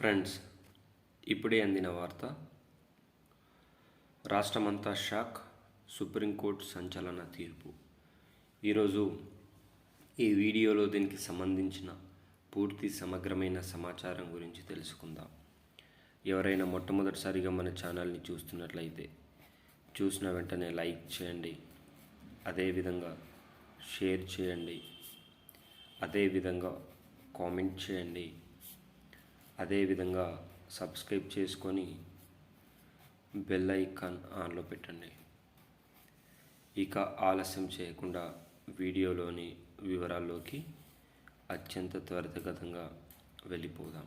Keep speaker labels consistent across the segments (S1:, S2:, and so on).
S1: Friends ఇప్పుడే అందిన వార్త రాష్ట్రమంతా షాక్ సుప్రీంకోర్టు సంచలన తీర్పు. ఈరోజు ఈ వీడియోలో దీనికి సంబంధించిన పూర్తి సమగ్రమైన సమాచారం గురించి తెలుసుకుందాం. ఎవరైనా మొట్టమొదటిసారిగా మన ఛానల్ని చూస్తున్నట్లయితే చూసిన వెంటనే లైక్ చేయండి అదేవిధంగా షేర్ చేయండి అదేవిధంగా కామెంట్ చేయండి అదేవిధంగా సబ్స్క్రైబ్ చేసుకొని బెల్ ఐకాన్ ఆన్లో పెట్టండి. ఇక ఆలస్యం చేయకుండా వీడియోలోని వివరాల్లోకి అత్యంత త్వరితగతంగా వెళ్ళిపోదాం.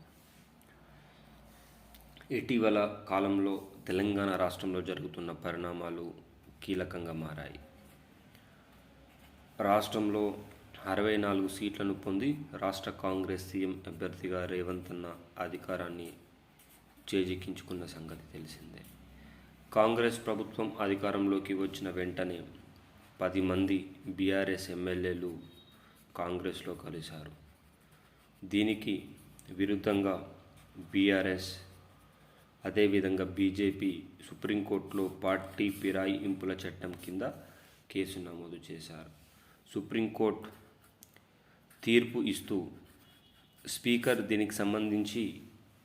S1: ఇటీవల కాలంలో తెలంగాణ రాష్ట్రంలో జరుగుతున్న పరిణామాలు కీలకంగా మారాయి. రాష్ట్రంలో అరవై నాలుగు సీట్లను పొంది రాష్ట్ర కాంగ్రెస్ సీఎం అభ్యర్థిగా రేవంత్ అన్న అధికారాన్ని చేజిక్కించుకున్న సంగతి తెలిసిందే. కాంగ్రెస్ ప్రభుత్వం అధికారంలోకి వచ్చిన వెంటనే పది మంది బీఆర్ఎస్ ఎమ్మెల్యేలు కాంగ్రెస్లో కలిశారు. దీనికి విరుద్ధంగా బీఆర్ఎస్ అదేవిధంగా బీజేపీ సుప్రీంకోర్టులో పార్టీ ఫిరాయింపుల చట్టం కింద కేసు నమోదు చేశారు. సుప్రీంకోర్టు తీర్పు ఇస్తూ స్పీకర్ దీనికి సంబంధించి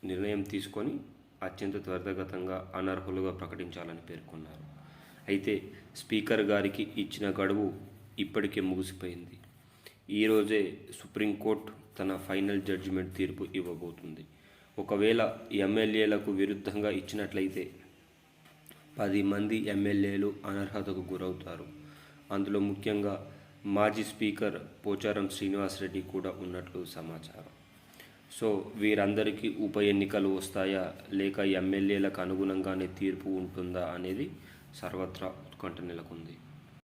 S1: నిర్ణయం తీసుకొని అత్యంత త్వరితగతంగా అనర్హులుగా ప్రకటించాలని పేర్కొన్నారు. అయితే స్పీకర్ గారికి ఇచ్చిన గడువు ఇప్పటికే ముగిసిపోయింది. ఈరోజే సుప్రీంకోర్టు తన ఫైనల్ జడ్జిమెంట్ తీర్పు ఇవ్వబోతుంది. ఒకవేళ ఎమ్మెల్యేలకు విరుద్ధంగా ఇచ్చినట్లయితే పది మంది ఎమ్మెల్యేలు అనర్హతకు గురవుతారు. అందులో ముఖ్యంగా మాజీ స్పీకర్ పోచారం శ్రీనివాసరెడ్డి కూడా ఉన్నట్లు సమాచారం. సో వీరందరికీ ఉప ఎన్నికలు వస్తాయా? లేక ఎమ్మెల్యేలకు అనుగుణంగానే తీర్పు ఉంటుందా అనేది సర్వత్రా ఉత్కంఠ నెలకొంది.